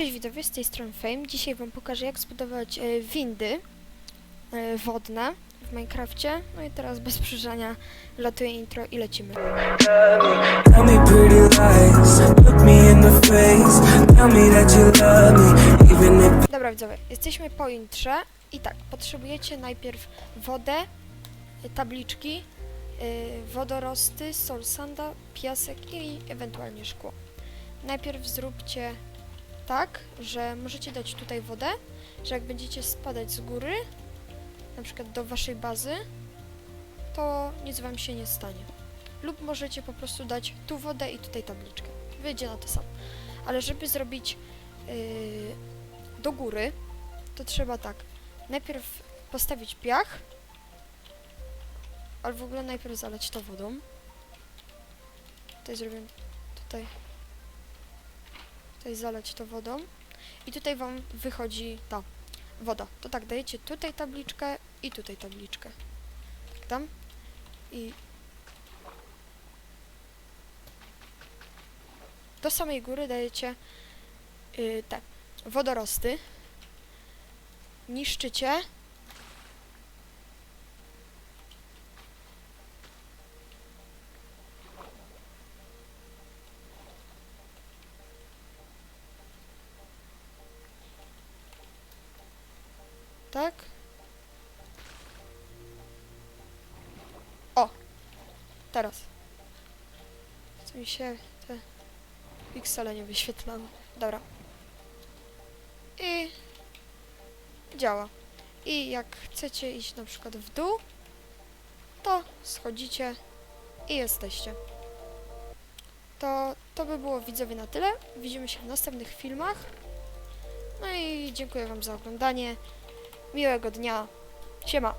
Cześć widzowie, z tej strony Fame. Dzisiaj wam pokażę jak zbudować e, windy e, wodne w Minecrafcie. No i teraz bez przedłużania latuje intro i lecimy. Dobra widzowie, jesteśmy po intrze i tak, potrzebujecie najpierw wodę, e, tabliczki, wodorosty, sol sanda, piasek i ewentualnie szkło. Najpierw zróbcie tak, że możecie dać tutaj wodę, że jak będziecie spadać z góry, na przykład do waszej bazy, to nic wam się nie stanie. Lub możecie po prostu dać tu wodę i tutaj tabliczkę. Wyjdzie na to samo. Ale żeby zrobić yy, do góry, to trzeba tak. Najpierw postawić piach, ale w ogóle najpierw zalać to wodą. Tutaj zrobię, tutaj, tutaj zalać to wodą i tutaj wam wychodzi ta woda. To tak, dajecie tutaj tabliczkę i tutaj tabliczkę. Tak tam. I do samej góry dajecie yy, te wodorosty. Niszczycie. Tak? O! Teraz. Co mi się te piksele nie wyświetlały. Dobra. I działa. I jak chcecie iść na przykład w dół, to schodzicie i jesteście. To, to by było widzowie na tyle. Widzimy się w następnych filmach. No i dziękuję Wam za oglądanie. Miłego dnia. Siema.